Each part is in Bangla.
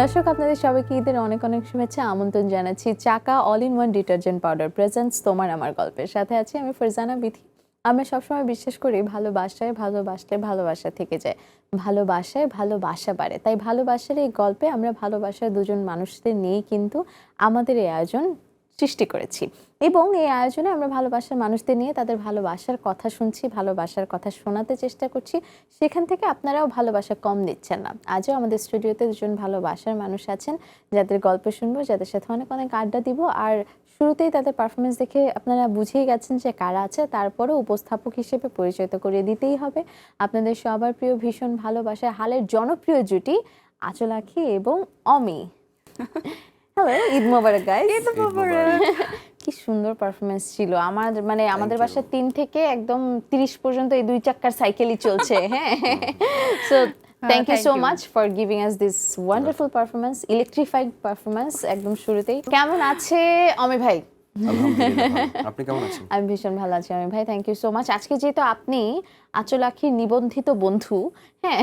দর্শক, আপনাদের সবাইকে ঈদের অনেক অনেক শুভেচ্ছা, আমন্ত্রণ জানাচ্ছি। Chaka all in one detergent powder presents তোমার আমার গল্পের সাথে আছি আমি ফরজানা বিথি। আমরা সবসময় বিশ্বাস করি ভালোবাসায় ভালোবাসলে ভালোবাসা থেকে যায়। ভালোবাসায় ভালোবাসা বাড়ে। তাই ভালোবাসার এই গল্পে আমরা ভালোবাসার দুজন মানুষদের নিয়েই কিন্তু আমাদের এই আয়োজন সৃষ্টি করেছি। এবং এই আয়োজনে আমরা ভালোবাসার মানুষদের নিয়ে তাদের ভালোবাসার কথা শুনছি, ভালোবাসার কথা শোনাতে চেষ্টা করছি। সেখান থেকে আপনারাও ভালোবাসা কম দিচ্ছেন না। আজও আমাদের স্টুডিওতে দুজন ভালোবাসার মানুষ আছেন, যাদের গল্প শুনব, যাদের সাথে অনেক অনেক আড্ডা দিব। আর শুরুতেই তাদের পারফরমেন্স দেখে আপনারা বুঝেই গেছেন যে কারা আছে, তারপরেও উপস্থাপক হিসেবে পরিচয় করিয়ে দিতেই হবে। আপনাদের সবার প্রিয় ভীষণ ভালোবাসার হালের জনপ্রিয় জুটি আচল আখি এবং অমি। হ্যালো ঈদ মোবারক গাইস ঈদ মোবারক। কি সুন্দর পারফরমেন্স ছিল আমার মানে আমাদের. বাসায় তিন থেকে একদম তিরিশ পর্যন্ত এই দুই চাক্কার সাইকেলই চলছে হ্যাঁ so thank you so much for giving us this wonderful performance electrified performance একদম শুরুতেই কেমন আছে অমি ভাই। আপনি কেমন আছেন? আমি ভীষণ ভালো আছি আমি ভাই থ্যাংক ইউ সো মাচ আজকে যেহেতু আপনি আচল আখির নিবন্ধিত বন্ধু হ্যাঁ?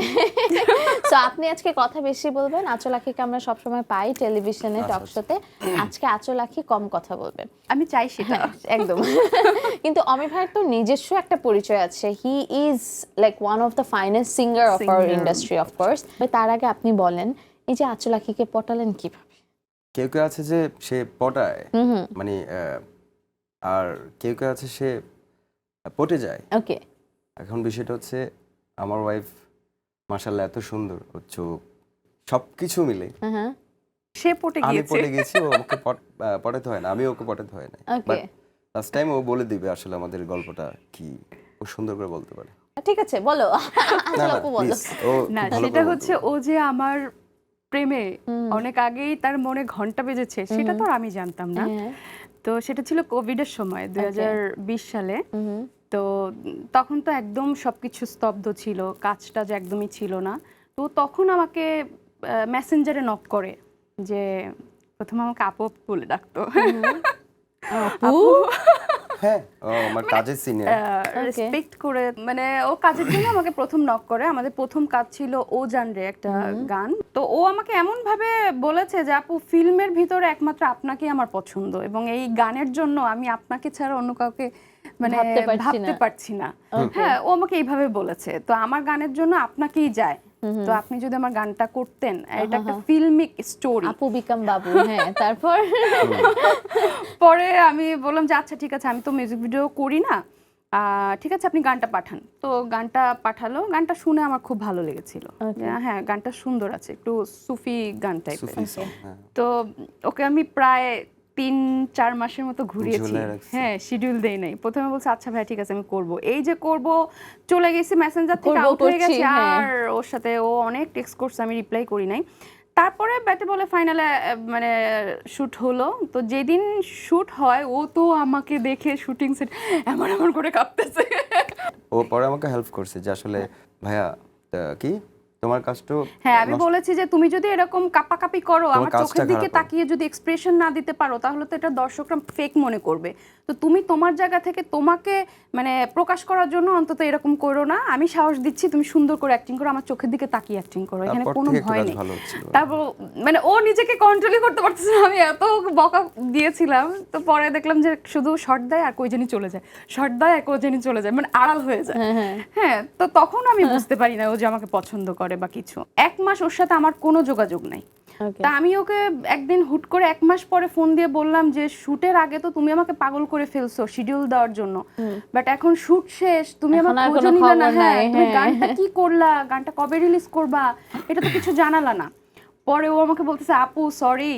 তো আপনি আজকে কথা বেশি বলবেন আচল আখিকে আমরা সবসময় পাই টেলিভিশনে টক শোতে আজকে আচল আখি কম কথা বলবেন আমি চাই সেটা। একদম। কিন্তু অমি ভাইয়ের তো নিজস্ব একটা পরিচয় আছে। He is like one of the finest singer of our industry of course তার আগে আপনি বলেন এই যে আচল আখিকে পটালেন কীভাবে? কেউ কেউ আছে যে সে পটায় মানে আহ, আর কেউ কেউ আছে সে পটে যায়। ওকে। এখন বিষয়টা হচ্ছে আমার ওয়াইফ মার্শাল্লাহ এত সুন্দর ওর চোখ সব কিছু মিলে। হ্যাঁ সে পটে গিয়েছে। আমি পটে গেছি ও আমাকে পট- পটাতে হয় না আমি ওকে পটাতে হয় না। ওকে। লাস্ট টাইম ও বলে দিবে আসলে আমাদের গল্পটা কি ও সুন্দর করে বলতে পারে। ঠিক আছে বলো। না আচল বলো। না সেটা হচ্ছে ও যে আমার প্রেমে অনেক আগেই তার মনে ঘণ্টা বেজেছে সেটা তো আর আমি জানতাম না। হ্যাঁ। তো সেটা ছিল কোভিডের সময় দু হাজার বিশ সালে। তো তখন তো একদম সবকিছু স্তব্ধ ছিল কাজটা যে একদমই ছিল না। তো তখন আমাকে মেসেঞ্জারে নক করে যে প্রথমে আমাকে আপু আপু বলে ডাকতো। আপু? হ্যাঁ। ও আমার কাজের সিনিয়র রেসপেক্ট করে মানে ও কাজের জন্য আমাকে প্রথম নক করে। আমাদের প্রথম কাজ ছিল ও জানরে একটা গান। তো ও আমাকে এমন ভাবে বলেছে যে আপু ফিল্মের ভিতরে একমাত্র আপনাকেই আমার পছন্দ এবং এই গানের জন্য আমি আপনাকে ছাড়া অন্য কাউকে মানে ভাবতে পারছি পারছি না। হ্যাঁ ও আমাকে এইভাবে বলেছে। তো আমার গানের জন্য আপনাকেই যায়। তো আপনি যদি আমার গানটা করতেন এটা একটা ফিল্মিক স্টোরি আপু বিকাম বাবু হ্যাঁ তারপর? পরে আমি বললাম যে আচ্ছা ঠিক আছে আমি তো মিউজিক ভিডিও করি না। আহ, ঠিক আছে আপনি গানটা পাঠান। তো গানটা পাঠালো। গানটা শুনে আমার খুব ভালো লেগেছিল। হ্যাঁ গানটা সুন্দর আছে একটু সুফি গান টাইপের হ্যাঁ। তো ওকে আমি প্রায় তিন চার মাসের মতো ঘুরিয়েছি। হ্যাঁ শিডিউল দেই নাই। প্রথমে বলছে আচ্ছা ভাই ঠিক আছে আমি করব। এই যে করব চলে গেছি মেসেঞ্জার থেকে আউট হয়ে গেছে। হ্যাঁ। আর ওর সাথে ও অনেক টেক্সট করছে আমি রিপ্লাই করি নাই। তারপরে ব্যাটে বলে ফাইনালে মানে শুট হলো। তো যেদিন শুট হয় ও তো আমাকে দেখে শুটিং সেট এমন এমন করে কাঁপতেছে। ও পরে আমাকে হেল্প করছে যে আসলে ভাইয়া কি? তোমার কাজটা হ্যাঁ আমি বলেছি যে তুমি যদি এরকম কাপাকাপি করো আমার চোখের দিকে তাকিয়ে যদি এক্সপ্রেশন না দিতে পারো তাহলে তো এটা দর্শকরা ফেক মনে করবে। তো তুমি তোমার জায়গা থেকে তোমাকে মানে প্রকাশ করার জন্য অন্তত এরকম করো না। আমি সাহস দিচ্ছি তুমি সুন্দর করে অ্যাক্টিং করো আমার চোখের দিকে তাকিয়ে অ্যাক্টিং করো। এখানে তারপর কোনো ভয় নেই। তারপর মানে ও নিজেকে কন্ট্রোলই করতে পারতেছে না। আমি এত বকা দিয়েছিলাম তো পরে দেখলাম যে শুধু শর্ট দেয় আর কই জানি চলে যায়। শর্ট দেয় আর কই জানি চলে যায় মানে আড়াল হয়ে যায়। হ্যাঁ তো তখন আমি বুঝতে পারি না ও যে আমাকে পছন্দ করে। বা কিছু। এক মাস ওর সাথে আমার কোনো যোগাযোগ নাই। তা আমি ওকে একদিন হুট করে এক মাস পরে ফোন দিয়ে বললাম যে শুটের আগে তো তুমি আমাকে পাগল করে ফেলছো শিডিউল দেওয়ার জন্য। বাট এখন শুট শেষ তুমি আমার খোঁজ খোঁজও নিলে না। হ্যাঁ তুমি হ্যাঁ। গানটা কি করলা? গানটা কবে রিলিজ করবা? এটা তো কিছু জানালা না। পরে ও আমাকে বলতেছে আপু সরি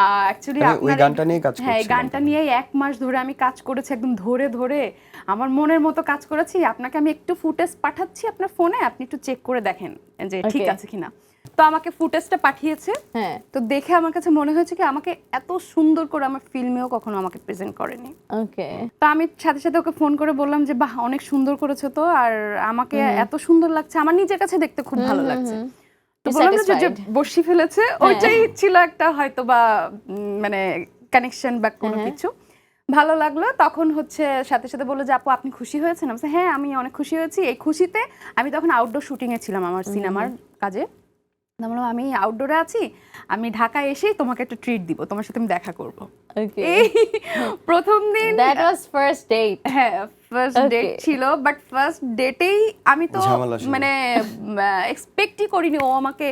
অ্যাকচুয়ালি ওই গানটা নিয়েই কাজ হ্যাঁ গানটা নিয়ে এক মাস ধরে আমি কাজ করেছি একদম ধরে ধরে। আমার মনের মতো কাজ করেছি আপনাকে আমি একটু ফুটেজ পাঠাচ্ছি আপনার ফোনে আপনি একটু চেক করে দেখেন যে ঠিক আছে কিনা। তো আমাকে ফুটেজটা পাঠিয়েছে। হ্যাঁ। তো দেখে আমার কাছে মনে হয়েছে কি আমাকে এত সুন্দর করে আমার ফিল্মেও কখনো আমাকে প্রেজেন্ট করেনি। ওকে তো আমি সাথে সাথে ওকে ফোন করে বললাম যে বাহ অনেক সুন্দর করেছ তো আর আমাকে এত সুন্দর লাগছে আমার নিজের কাছে দেখতে খুব ভালো লাগছে। বললাম না যে- হ্যাঁ। বসি ফেলেছে ওইটাই ছিল একটা হয়তো বা মানে কানেকশন বা কোনো হ্যাঁ। কিছু। ভালো লাগল তখন হচ্ছে সাথে সাথে বলল যে আপু আপনি খুশি হয়েছেন? আমি হ্যাঁ আমি অনেক খুশি হয়েছি। এই খুশিতে আমি তখন আউটডোর শুটিংয়ে এ ছিলাম আমার সিনেমার কাজে। বললাম, আমি আউটডোরে আছি আমি ঢাকায় এসে তোমাকে একটা ট্রিট দিব তোমার সাথে আমি দেখা করব। এই প্রথম দিন দ্যাট ওয়াজ ফার্স্ট ডেট হ্যাঁ ফার্স্ট. ডেট ছিল বাট ফার্স্ট ডেটেই আমি তো মানে এক্সপেক্টই করিনি ও আমাকে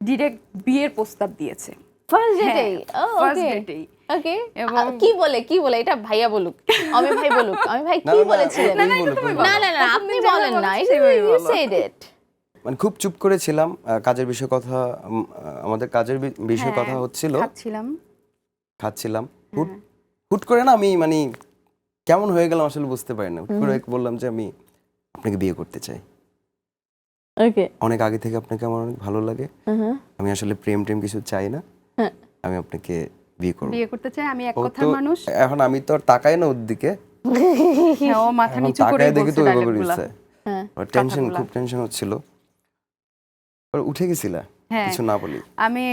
ডিরেক্ট বিয়ের প্রস্তাব দিয়েছে। ফার্স্ট ডেটেই ফার্স্ট ডেটেই ওকে এবং- কি বলে কি বলে? এটা ভাইয়া বলুক আমি ভাই বলুক। আমি ভাই কি বলেছিলেন? না না না আপনি বলেন না ইউ সেড ইট মানে খুব চুপ করেছিলাম আহ, কাজের বিষয়ে কথা আমাদের কাজের বিষয়ে কথা হ্যাঁ, হচ্ছিল। খাচ্ছিলাম। খাচ্ছিলাম। হুট হুট করে না আমি মানে কেমন হয়ে গেলাম আসলে বুঝতে পারি না হুট করে বললাম যে আমি আপনাকে বিয়ে করতে চাই। ওকে। অনেক আগে থেকে আপনাকে আমার অনেক ভালো লাগে। আমি আসলে প্রেম টেম কিছু চাই না। হ্যাঁ। আমি আপনাকে বিয়ে করব। বিয়ে করতে চাই আমি এক কথার মানুষ। এখন আমি তো আর তাকাই না ওর দিকে। হ্যাঁ, ও মাথা নিচু করে দেখি তো হ্যাঁ টেনশন খুব টেনশন হচ্ছিল। উঠে গেছিলা হ্যাঁ। কিছু না বলি আমি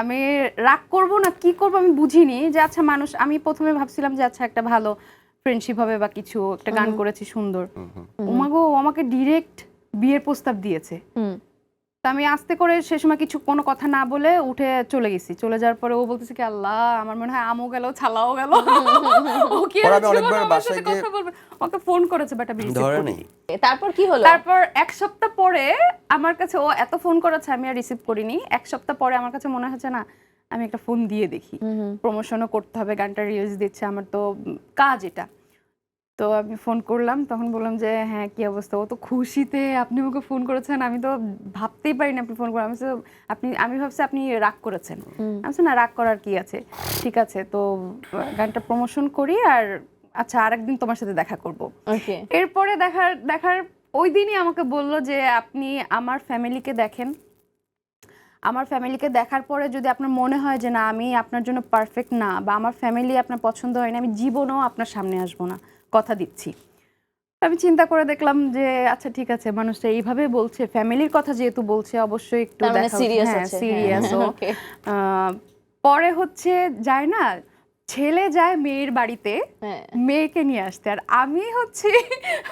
আমি রাগ করব না কি করব আমি বুঝিনি যে আচ্ছা মানুষ আমি প্রথমে ভাবছিলাম যে আচ্ছা একটা ভালো ফ্রেন্ডশিপ হবে বা কিছু একটা গান করেছি সুন্দর। ওমাগো আমাকে ডিরেক্ট বিয়ের প্রস্তাব দিয়েছে। হুম। তো আমি আস্তে করে সে সময় কিছু কোনো কথা না বলে উঠে চলে গেছি। চলে যাওয়ার পরে ও বলতেছে কি আল্লাহ আমার মনে হয় আমও গেল ছালাও গেল। ও কি আর জীবনে আমার সাথে কথা বলবে। আমাকে ফোন করেছে বাট আমি করিনি। তারপর কি হলো? তারপর এক সপ্তাহ পরে আমার কাছে ও এত ফোন করেছে আমি আর রিসিভ করিনি। এক সপ্তাহ পরে আমার কাছে মনে হচ্ছে না আমি একটা ফোন দিয়ে দেখি। প্রমোশনও করতে হবে গানটা রিলিজ দিচ্ছে আমার তো কাজ এটা। তো আমি ফোন করলাম তখন বললাম যে হ্যাঁ কি অবস্থা? ও তো খুশিতে আপনি আমাকে ফোন করেছেন আমি তো ভাবতেই পারিনি আপনি ফোন করে আমি আপনি আমি ভাবছি আপনি রাগ করেছেন। আমি না রাগ করার কি আছে? ঠিক আছে তো গানটা প্রমোশন করি আর আচ্ছা আরেকদিন তোমার সাথে দেখা করব। এরপরে দেখার দেখার ওই দিনই আমাকে বলল যে আপনি আমার ফ্যামিলিকে দেখেন। আমার ফ্যামিলিকে দেখার পরে যদি আপনার মনে হয় যে না আমি আপনার জন্য পারফেক্ট না বা আমার ফ্যামিলি আপনার পছন্দ হয় না আমি জীবনেও আপনার সামনে আসব না। কথা দিচ্ছি। আমি চিন্তা করে দেখলাম যে আচ্ছা ঠিক আছে মানুষটা এইভাবে বলছে ফ্যামিলির কথা যেহেতু বলছে অবশ্যই একটু তার মানে সিরিয়াস হ্যাঁ, সিরিয়াস আহ, পরে হচ্ছে যায় না ছেলে যায় মেয়ের বাড়িতে হ্যাঁ। মেয়েকে নিয়ে আসতে। আর আমি হচ্ছে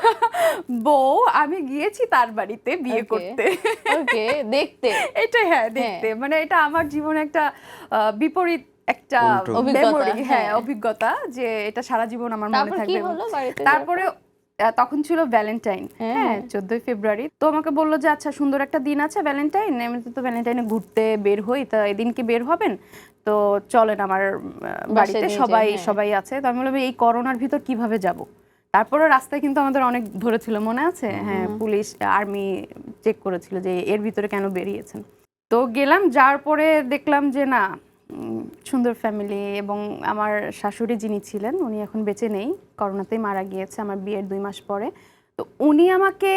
বউ আমি গিয়েছি তার বাড়িতে বিয়ে করতে। দেখতে। এটা হ্যাঁ দেখতে। মানে এটা আমার জীবনে একটা আহ, বিপরীত একটা। অভিজ্ঞতা, হ্যাঁ হ্যাঁ। অভিজ্ঞতা যে এটা সারা জীবন আমার মনে থাকবে। তারপরে তখন ছিল ভ্যালেন্টাইন হ্যাঁ। চোদ্দই ফেব্রুয়ারি। তো আমাকে বলল যে আচ্ছা সুন্দর একটা দিন আছে ভ্যালেন্টাইন এমনিতে তো ভ্যালেন্টাইনে ঘুরতে বের হই তা এদিন কি বের হবেন? তো চলেন আমার বাড়িতে সবাই হ্যাঁ। সবাই আছে। তো আমি বললাম এই করোনার ভিতর কীভাবে যাব? তারপরে রাস্তায় কিন্তু আমাদের অনেক ধরেছিল মনে আছে? হ্যাঁ পুলিশ আর্মি চেক করেছিল যে এর ভিতরে কেন বেরিয়েছেন? তো গেলাম যার পরে দেখলাম যে না সুন্দর ফ্যামিলি এবং আমার শাশুড়ি যিনি ছিলেন, উনি এখন বেঁচে নেই। করোনাতেই মারা গিয়েছে, আমার বিয়ের দুই মাস পরে। তো উনি আমাকে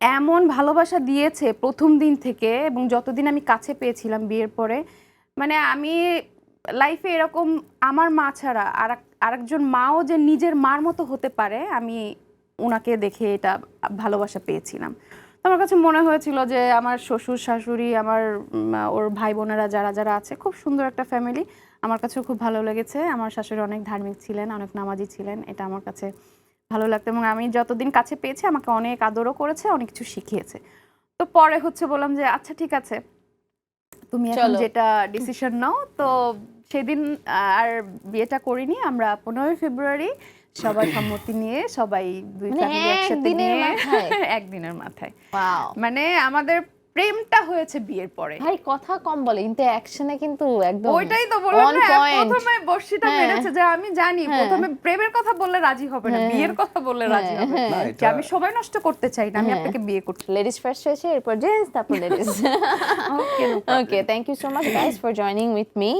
এমন ভালোবাসা দিয়েছে প্রথম দিন থেকে এবং যতদিন আমি কাছে পেয়েছিলাম বিয়ের পরে মানে আমি লাইফে এরকম আমার মা ছাড়া আর আরেকজন মাও যে নিজের মার মতো হতে পারে, আমি ওনাকে দেখে এটা ভালোবাসা পেয়েছিলাম। আমার কাছে মনে হয়েছিল যে আমার শ্বশুর শাশুড়ি আমার ওর ভাই বোনেরা যারা যারা আছে খুব সুন্দর একটা ফ্যামিলি আমার কাছেও খুব ভালো লেগেছে। আমার শাশুড়ি অনেক ধার্মিক ছিলেন অনেক নামাজি ছিলেন। এটা আমার কাছে ভালো লাগতো এবং আমি যতদিন কাছে পেয়েছি আমাকে অনেক আদরও করেছে অনেক কিছু শিখিয়েছে। তো পরে হচ্ছে বললাম যে আচ্ছা ঠিক আছে। তুমি এখন যেটা ডিসিশন নাও তো সেদিন আর বিয়েটা করিনি। আমরা পনেরোই ফেব্রুয়ারি সবার সম্মতি নিয়ে সবাই দুই মানে ফ্যামিলি একসাথে একদিনের নিয়ে মাথায়? একদিনের মাথায় ওয়াও মানে আমাদের প্রেমটা হয়েছে বিয়ের পরে ভাই কথা কম বলে কিন্তু অ্যাকশনে কিন্তু একদম ওইটাই তো বললাম না প্রথমে বর্ষিটা হ্যাঁ। মেরেছে যে আমি জানি হ্যাঁ। প্রথমে প্রেমের কথা বললে রাজি হবে না হ্যাঁ। বিয়ের কথা বললে রাজি হবে হ্যাঁ। না যে আমি সময় নষ্ট করতে চাই না আমি হ্যাঁ। আপনাকে বিয়ে করতে লেডিস ফার্স্ট হয়েছে এরপর জেন্টস তারপর ladies okay okay thank you so much guys for joining with me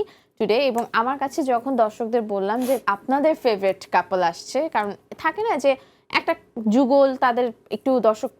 today এবং আমার কাছে যখন দর্শকদের বললাম যে আপনাদের ফেভারিট কাপল আসছে কারণ থাকে না যে একটা যুগল তাদের একটু দর্শক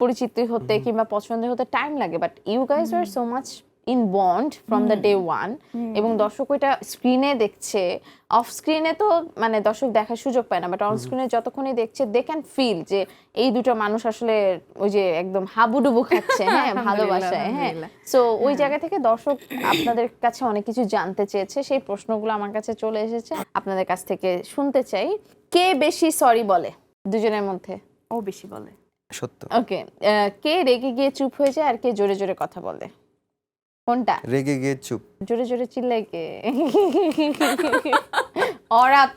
পরিচিতি হতে কিংবা পছন্দের হতে টাইম লাগে but you guys are so much in bond from the day one এবং দর্শক ওইটা স্ক্রিনে দেখছে। অফ স্ক্রিনে তো মানে দর্শক দেখার সুযোগ পায় না বাট অন স্ক্রিনে যতক্ষণই দেখছে দে ক্যান ফিল যে এই দুটো মানুষ আসলে ওই যে একদম হাবুডুবু খাচ্ছে হ্যাঁ ভালোবাসায় হ্যাঁ। সো ওই জায়গা থেকে দর্শক আপনাদের কাছে অনেক কিছু জানতে চেয়েছে সেই প্রশ্নগুলো আমার কাছে চলে এসেছে। আপনাদের কাছ থেকে শুনতে চাই কে বেশি সরি বলে দুজনের মধ্যে? ও বেশি বলে। সত্য। ওকে কে রেগে গিয়ে চুপ হয়ে যায় আর কে জোরে জোরে কথা বলে? কোনটা? রেগে গিয়ে চুপ। জোরে জোরে চিল্লাই কে? অরাত।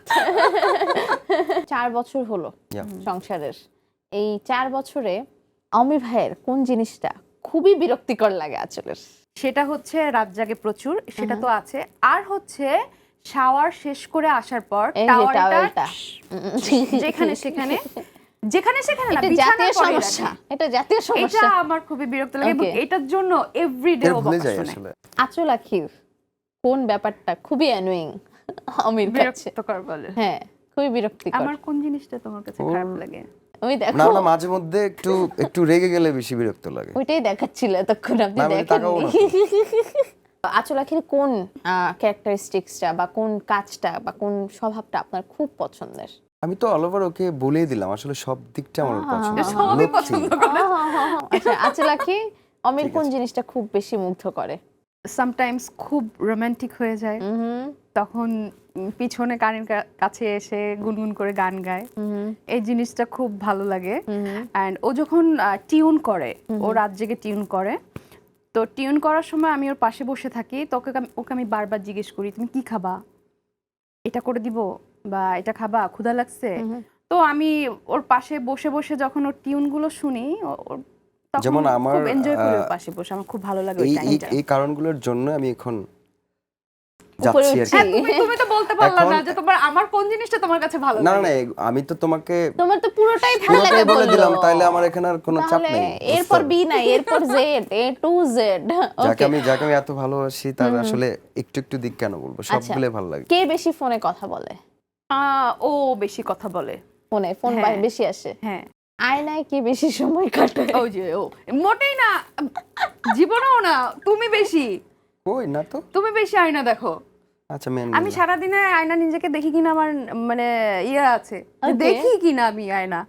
চার বছর হলো সংসারের। এই চার বছরে অমি ভাইয়ের কোন জিনিসটা খুবই বিরক্তিকর লাগে আচলের? সেটা হচ্ছে রাত জাগে প্রচুর সেটা তো আছে। আর হচ্ছে শাওয়ার শেষ করে আসার পর টাওয়ালটা যেখানে সেখানে যেখানে সেখানে না জাতীয় সমস্যা। এটা জাতীয় সমস্যা। এটা আমার খুবই বিরক্ত লাগে এবং এটার জন্য এভরিডে বকা শুনে। আচল আখির কোন ব্যাপারটা? খুবই অ্যানোয়িং অমির কাছে। বিরক্তকর বলে। হ্যাঁ খুবই বিরক্তিকর। আমার কোন জিনিসটা তোমার কাছে খারাপ লাগে? ওই দেখো। না মাঝে মধ্যে একটু একটু রেগে গেলে বেশি বিরক্ত লাগে। ওইটাই দেখাচ্ছিল এতক্ষণ আপনি না, আমি দেখেন আচল আখির কোন ক্যারেক্টারিস্টিক্সটা বা কোন কাজটা বা কোন স্বভাবটা আপনার খুব পছন্দের? আমি তো অল ওভার ওকে বলেই দিলাম আসলে সব দিকটা আমার পছন্দ সবই। পছন্দ করে। আচ্ছা আচল আখি অমির কোন জিনিসটা খুব বেশি মুগ্ধ করে? সামটাইমস খুব রোমান্টিক হয়ে যায়। তখন পিছনে কানের কাছে এসে গুনগুন করে গান গায়। এই জিনিসটা খুব ভালো লাগে। অ্যান্ড ও যখন টিউন করে ও রাত জেগে টিউন করে তো টিউন করার সময় আমি ওর পাশে বসে থাকি। তোকে ওকে আমি বারবার জিজ্ঞেস করি তুমি কি খাবা? এটা করে দিব? বা এটা খাবা ক্ষুধা লাগছে। তো আমি ওর পাশে বসে বসে যখন ওর টিউনগুলো শুনি ওর যেমন আমার, এনজয় করি ওর পাশে বসে। আমার খুব ভালো লাগে ওই এই এই টাইমটা। এই কারণগুলোর জন্য আমি এখন যাচ্ছি আর কি। তুমি তো বলতে পারলা না যে তোমার আমার কোন জিনিসটা তোমার কাছে ভালো না না না আমি তো তোমাকে তোমার তো পুরোটাই ভালো লাগে বলে দিলাম তাইলে আমার এখানে আর কোনো চাপ নেই। এরপর বি নাই এরপর জেড এ টু জেড যাকে আমি যাকে আমি এত ভালোবাসি তার আসলে একটু একটু দিক কেন বলব? আচ্ছা। সবগুলো ভালো লাগে। কে বেশি ফোনে কথা বলে? ও বেশি কথা বলে। ফোনে ফোন হ্যাঁ। বেশি আসে। হ্যাঁ। আয়নায় কি বেশি সময় কাটায়? ওই যে ও মোটেই না জীবনেও না তুমি বেশি। কই না তো। তুমি বেশি আয়না দেখো। আচ্ছা মেন আমি সারাদিনে আয়না নিজেকে দেখি কিনা আমার মানে ইয়ে আছে। দেখি কিনা আমি আয়না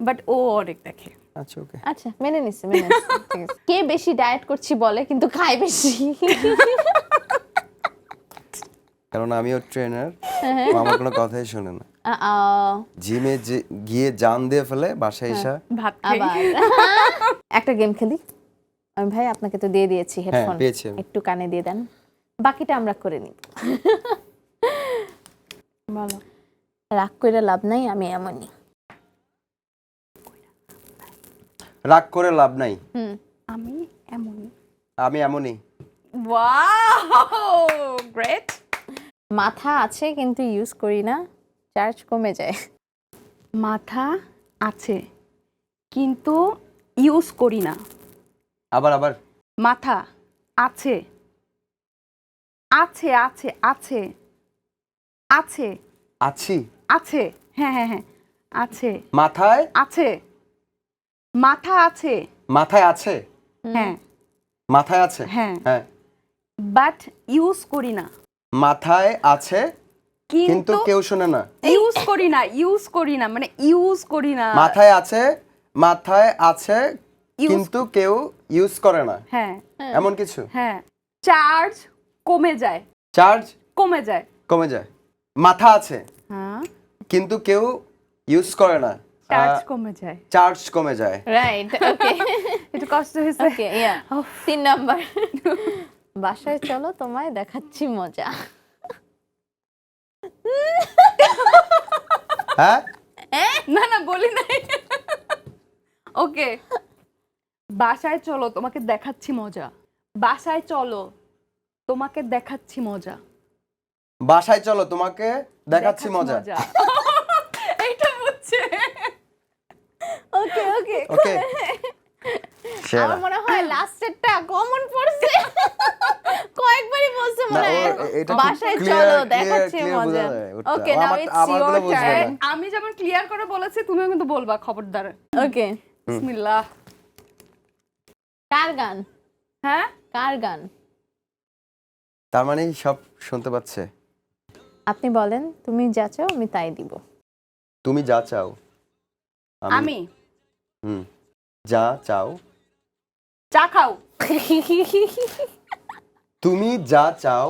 বাট ও অনেক দেখে। আচ্ছা ওকে। আচ্ছা মেনে নিচ্ছে মেনে নিচ্ছে কে বেশি ডায়েট করছি বলে কিন্তু খায় বেশি। কারণ আমিও ট্রেনার হ্যাঁ, আমার কোনো কথাই শোনে না। আ, আ, জিমে গিয়ে জান দিয়ে ফেলে বাসায় হ্যাঁ। এসা ভাত একটা গেম খেলি? আমি ভাই আপনাকে তো দিয়ে দিয়েছি হেডফোন হ্যাঁ। একটু কানে দিয়ে দেন। বাকিটা আমরা করে নিই। রাগ করে লাভ নাই আমি এমনই। রাগ করে লাভ নাই? আমি এমনই। আমি এমনই। ওয়াও গ্রেট মাথা আছে কিন্তু ইউজ করি না চার্জ কমে যায়। মাথা আছে কিন্তু ইউজ করি না। আবার আবার। মাথা আছে। আছে আছে আছে। আছে। আছি। আছে। হ্যাঁ হ্যাঁ হ্যাঁ। আছে। মাথায়? আছে। মাথা আছে। মাথায় আছে? হ্যাঁ। মাথায় আছে? হ্যাঁ। হ্যাঁ। বাট ইউজ করি না। মাথায় আছে কিন্তু কিন্তু কেউ শোনে না। ইউজ করি না ইউজ করি না মানে ইউজ করি না। মাথায় আছে মাথায় আছে কিন্তু কেউ ইউজ করে না। হ্যাঁ। এমন কিছু? হ্যাঁ। চার্জ কমে যায়। চার্জ কমে যায়। কমে যায়। মাথা আছে হ্যাঁ। কিন্তু কেউ ইউজ করে না। চার্জ কমে যায়। চার্জ কমে যায়। রাইট ওকে একটু কষ্ট হয়েছে। ওকে ইয়া তিন নাম্বার। বাসায় চলো তোমায় দেখাচ্ছি মজা। হ্যাঁ? না না বলি নাই। ওকে। বাসায় চলো তোমাকে দেখাচ্ছি মজা। বাসায় চলো তোমাকে দেখাচ্ছি মজা। বাসায় চলো তোমাকে দেখাচ্ছি মজা। এইটা বুঝছে। ওকে ওকে। ওকে। আমার মনে হয় লাস্টেরটা কমন পড়ছে কয়েকবারই বলছে না, মনে হয় ওর এটা বাসায় চলো দেখাচ্ছি মজা। বোঝা যায় ওটা। Okay now it's your turn আমি যেমন ক্লিয়ার করে বলেছি তুমিও কিন্তু বলবা খবরদার। ওকে বিসমিল্লাহ। কার গান? হ্যাঁ? কার গান? তার মানে সব শুনতে পাচ্ছে। আপনি বলেন তুমি যা চাও আমি তাই দিব। তুমি যা চাও আমি? হুম। যা চাও। চা খাও। তুমি যা চাও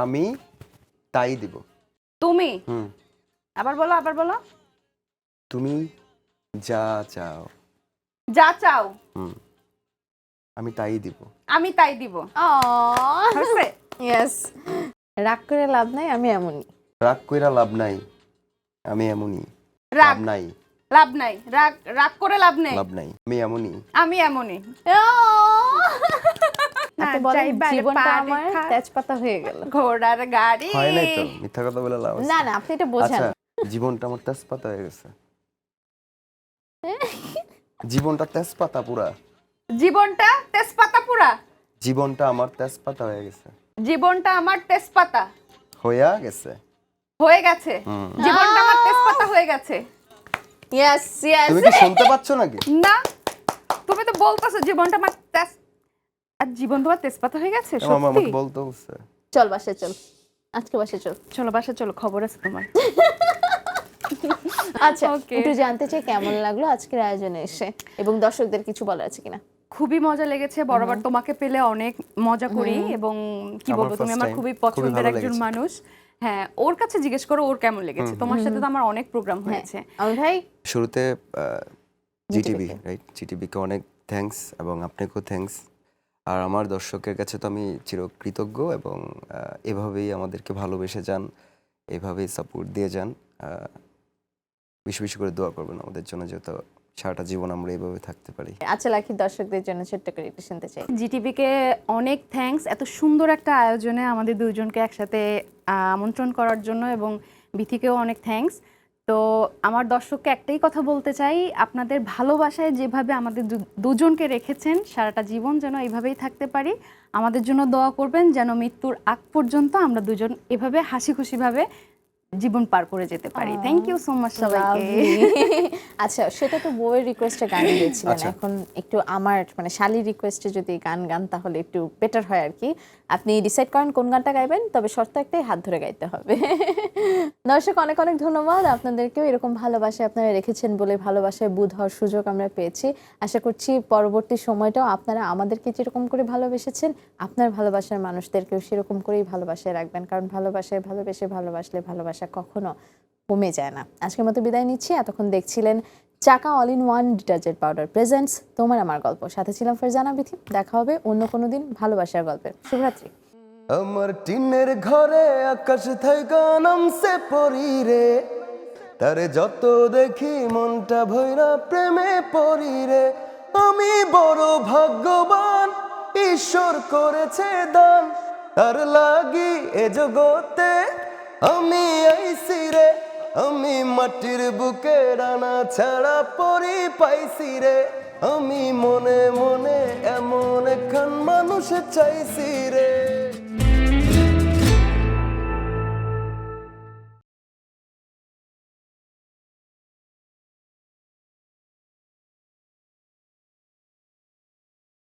আমি তাই দিব। তুমি? হুম। আবার বলো আবার বলো। তুমি যা চাও। যা চাও। হুম। আমি তাই দিব। আমি তাই দিব। ইয়েস রাগ করে লাভ নাই আমি এমনই। রাগ কইরা লাভ নাই আমি এমনই। রাগ। লাভ নাই। লাভ নাই। রাগ রাগ করে লাভ নেই। লাভ নাই আমি এমনই। আমি এমনই। আপনি বলেন জীবনটা আমার তেজপাতা হয়ে গেল। ঘোড়ার গাড়ি। হয় নাই তো? মিথ্যা কথা বলে লাভ না না আপনি এটা বোঝেন। আচ্ছা জীবনটা আমার তেজপাতা হয়ে গেছে। জীবনটা তেজপাতা পুরা। জীবনটা তেজপাতা পুরা? জীবনটা আমার তেজপাতা হয়ে গেছে। জীবনটা আমার তেজপাতা। হইয়া গেছে। হয়ে গেছে? জীবনটা আমার তেজপাতা হয়ে গেছে। ইয়েস ইয়েস তুমি কি শুনতে পাচ্ছ নাকি? না তুমি তো বলতেছো জীবনটা আমার তেজ আর জীবন তোমার তেজপাতা হয়ে গেছে? আমার সত্যি আমাকে বলতে হচ্ছে চল বাসে চল। আজকে বাসে চল। চলো বাসা চলো খবর আছে তোমার। আচ্ছা Okay. একটু জানতে চাই কেমন লাগল আজকের আয়োজনে এসে? এবং দর্শকদের কিছু বলার আছে কিনা? খুবই মজা লেগেছে। বরাবর তোমাকে পেলে অনেক মজা করি এবং কি আমার বলব তুমি first আমার time, খুবই খুবই পছন্দের ভালো একজন লেগেছে। মানুষ। হ্যাঁ ওর কাছে জিজ্ঞেস করো ওর কেমন লেগেছে? তোমার সাথে তো আমার অনেক প্রোগ্রাম হ্যাঁ। হয়েছে। আমি ভাই? শুরুতে জিটিভি রাইট জিটিভিকে অনেক থ্যাঙ্কস এবং আপনাকেও থ্যাঙ্কস আর আমার দর্শকের কাছে তো আমি চিরকৃতজ্ঞ এবং এভাবেই আমাদেরকে ভালোবেসে যান, এভাবেই সাপোর্ট দিয়ে যান বেশি বেশি করে দোয়া করবেন আমাদের জন্য যেহেতু সারাটা জীবন আমরা এইভাবে থাকতে পারি। আচ্ছা লাখি দর্শকদের জন্য ছোট্ট করে একটু শুনতে চাই। জিটিভিকে অনেক থ্যাঙ্কস এত সুন্দর একটা আয়োজনে আমাদের দুজনকে একসাথে আমন্ত্রণ করার জন্য এবং বিথিকেও অনেক থ্যাঙ্কস তো আমার দর্শককে একটাই কথা বলতে চাই আপনাদের ভালোবাসায় যেভাবে আমাদের দুজনকে রেখেছেন সারাটা জীবন যেন এইভাবেই থাকতে পারি। আমাদের জন্য দোয়া করবেন যেন মৃত্যুর আগ পর্যন্ত আমরা দুজন এভাবে হাসি খুশিভাবে জীবন পার করে যেতে পারি। থ্যাংক ইউ সো মাচ সবাইকে। আচ্ছা সেটা তো বউয়ের রিকোয়েস্টে গান গেয়েছিলেন। আচ্ছা। এখন একটু আমার মানে শালির রিকোয়েস্টে যদি গান গান তাহলে একটু বেটার হয় আর কি। আপনি ডিসাইড করেন কোন গানটা গাইবেন তবে শর্ত একটাই হাত ধরে গাইতে হবে। দর্শক, অনেক অনেক ধন্যবাদ। আপনাদেরকেও এরকম ভালোবাসা আপনারা রেখেছেন বলে ভালোবাসায় বুধ হওয়ার সুযোগ আমরা পেয়েছি। আশা করছি পরবর্তী সময়টাও আপনারা আমাদেরকে যেরকম করে ভালোবেসেছেন, আপনার ভালোবাসার মানুষদেরকেও সেরকম করেই ভালোবাসায় রাখবেন। কারণ ভালোবাসায় ভালোবেসে ভালোবাসলে ভালোবাসা কখনো কমে যায় না। আজকের মতো বিদায় নিচ্ছি। এতক্ষণ দেখছিলেন Chaka all in one detergent powder presents তোমার আমার গল্প। সাথে ছিলাম ফারজানা বিথি। দেখা হবে অন্য কোনো দিন ভালোবাসার গল্পে। শুভরাত্রি। আমার টিনের ঘরে আকাশ থাইকা নামছে পরি রে। তারে যত দেখি মনটা ভৈরা প্রেমে পড়ি রে। আমি বড় ভাগ্যবান, ঈশ্বর করেছে দান। তার লাগি এ জগতে আমি আইসি রে। আমি মাটির বুকে রানা ছাড়া পরি পাইছি রে। আমি মনে মনে এমন একখান মানুষ চাইছি রে।